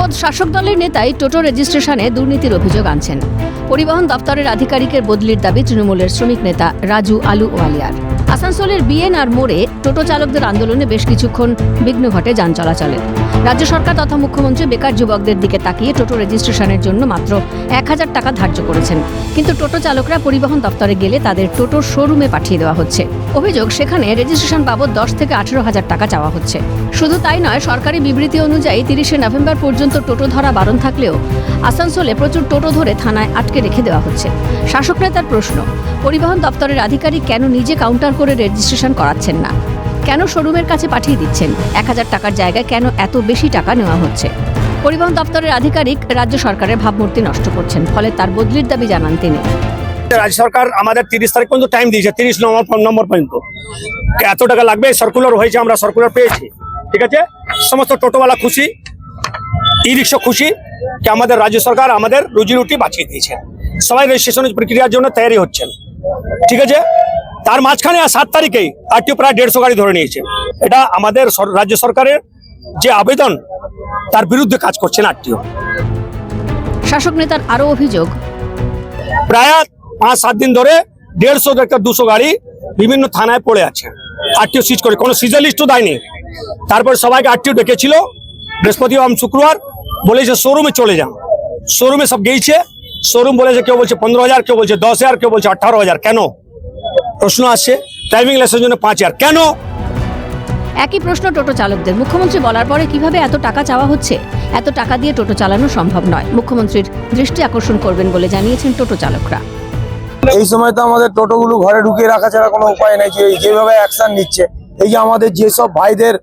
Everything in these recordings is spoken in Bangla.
খোদ শাসক দলের নেতাই টোটো রেজিস্ট্রেশনে দুর্নীতির অভিযোগ আনছেন। পরিবহন দপ্তরের আধিকারিকের বদলির দাবি তৃণমূলের শ্রমিক নেতা রাজু আলু ওয়ালিয়ার। আসানসোলের বিএনআর মোড়ে টোটো চালকদের আন্দোলনে বেশ কিছুক্ষণ বিঘ্ন ঘটে যান চলাচলের। রাজ্য সরকার তথা মুখ্যমন্ত্রী বেকার যুবকদের দিকে তাকিয়ে টোটো রেজিস্ট্রেশনের জন্য মাত্র এক হাজার টাকা ধার্য করেছেন। কিন্তু টোটো চালকরা পরিবহন দপ্তরে গেলে তাদের টোটোর শোরুমে পাঠিয়ে দেওয়া হচ্ছে। অভিযোগ, সেখানে রেজিস্ট্রেশন বাবদ দশ থেকে আঠেরো হাজার টাকা চাওয়া হচ্ছে। শুধু তাই নয়, সরকারি বিবৃতি অনুযায়ী তিরিশে নভেম্বর পর্যন্ত টোটো ধরা বারণ থাকলেও আসানসোলে প্রচুর টোটো ধরে থানায় আটকে রেখে দেওয়া হচ্ছে। শাসক নেতার প্রশ্ন, পরিবহন দপ্তরের আধিকারিক কেন নিজে কাউন্টার করে রেজিস্ট্রেশন করাচ্ছেন না? কেন শোরুমের কাছে পাঠিয়ে দিচ্ছেন? এক হাজার টাকার জায়গায় কেন এত বেশি টাকা নেওয়া হচ্ছে? পরিবহন দপ্তরের আধিকারিক রাজ্য সরকারের ভাবমূর্তি নষ্ট করছেন, ফলে তার বদলির দাবি জানান তিনি। রাজ্য সরকার আমাদের তিরিশ তারিখ পর্যন্ত টাইম দিয়েছে, তিরিশ নম্বর নম্বর পর্যন্ত। এত টাকা লাগবে? সার্কুলার হয়েছে, আমরা সার্কুলার পেয়েছি। ঠিক আছে? সমস্ত টোটোওয়ালা খুশি ই রিক্সা খুশি, যে আমাদের রাজ্য সরকার আমাদের রুজি রুটি বাঁচিয়ে দিয়েছে। সবাই রেজিস্ট্রেশন প্রক্রিয়ার জন্য তৈরি হচ্ছেন। ঠিক আছে? তার মাঝখানে আর সাত তারিখেই আরটিও প্রায় দেড়শো গাড়ি ধরে নিয়েছে। এটা আমাদের রাজ্য সরকারের যে আবেদন তার বিরুদ্ধে কাজ করছেন আরটিও। শাসক নেতার আরও অভিযোগ। প্রায় পাঁচ সাত দিন ধরে দেড়শো থেকে দুশো গাড়ি বিভিন্ন থানায় পড়ে আছে। আরটিও সিজ করে কোনো সিজন লিস্টও দেয়নি। তারপর সবাইকে আরটিও ডেকেছিল। বৃহস্পতিবার শুক্রবার বলেছে শোরুমে চলে যান। শোরুমে সব গিয়েছে। শোরুম বলেছে কেউ বলছে পনেরো হাজার কেউ বলছে দশ হাজার কেউ বলছে আঠারো হাজার। কেন? প্রশ্ন আসে ড্রাইভিং লাইসেন্সের জন্য পাঁচ হাজার। কেন? একই প্রশ্ন টোটো চালকদের। মুখ্যমন্ত্রী বলার পরে কীভাবে এত টাকা চাওয়া হচ্ছে? এত টাকা দিয়ে টোটো চালানো সম্ভব নয়। মুখ্যমন্ত্রীর দৃষ্টি আকর্ষণ করবেন বলে জানিয়েছেন টোটো চালকরা। এই সময় তো আমাদের টোটোগুলো ঘরে ঢুকিয়ে রাখা ছাড়া কোনো উপায় নেই যে যেভাবে অ্যাকশন নিচ্ছে। এই যে আমাদের যেসব ভাইদের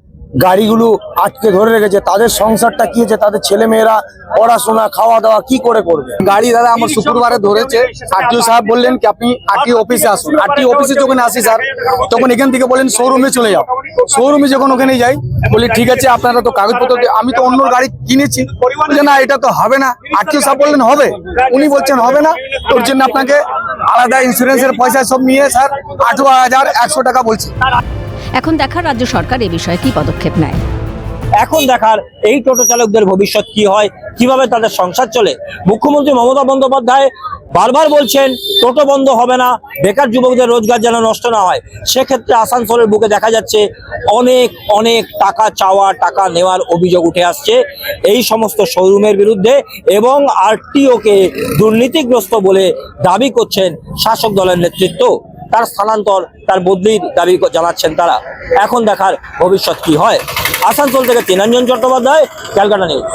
গাড়িগুলো আটকে ধরে রেখেছে। তাদের সংসারটা কি হয়েছে? তাদের ছেলে মেয়েরা পড়াশোনা খাওয়া দাওয়া কি করে করবে? গাড়ি দাদা আমার শুক্রবারে ধরেছে। আরটিও সাহেব বললেন কি, আপনি আরটিও অফিসে আসুন। আরটিও অফিসে যখন আসি স্যার, তখন এখান থেকে বলেন, শোরুমে চলে যাও। শোরুমে যখন ওখানে যাই, বলি, ঠিক আছে, আপনারা তো কাগজপত্র আমি তো অন্য গাড়ি কিনেছি। বলছে, না, এটা তো হবে না। আরটিও সাহেব বললেন, হবে। উনি বলছেন, হবে না। ওর জন্য আপনাকে আলাদা ইন্স্যুরেন্সের পয়সা সব নিয়ে স্যার, আঠারো হাজার একশো টাকা বলছে। এখন দেখার রাজ্য সরকার এ বিষয়ে কি পদক্ষেপ নেয়? এখন দেখার এই টোটো চালকদের ভবিষ্যৎ কি হয়, কীভাবে তাদের সংসার চলে? মুখ্যমন্ত্রী মমতা বন্দ্যোপাধ্যায় বারবার বলছেন, টোটো বন্ধ হবে না, বেকার যুবকদের রোজগার যেন নষ্ট না হয়। সেক্ষেত্রে আসানসোলের বুকে দেখা যাচ্ছে, অনেক অনেক টাকা চাওয়া, টাকা নেওয়ার অভিযোগ উঠে আসছে এই সমস্ত শোরুমের বিরুদ্ধে এবং আরটিওকে দুর্নীতিগ্রস্ত বলে দাবি করছেন শাসক দলের নেতৃত্ব। তার স্থানান্তর, তার বদলির দাবি জানাচ্ছেন তারা। এখন দেখার ভবিষ্যৎ কি হয়? আসানসোল থেকে তিনাঞ্জন চট্টোপাধ্যায়, ক্যালকাটা নিউজ।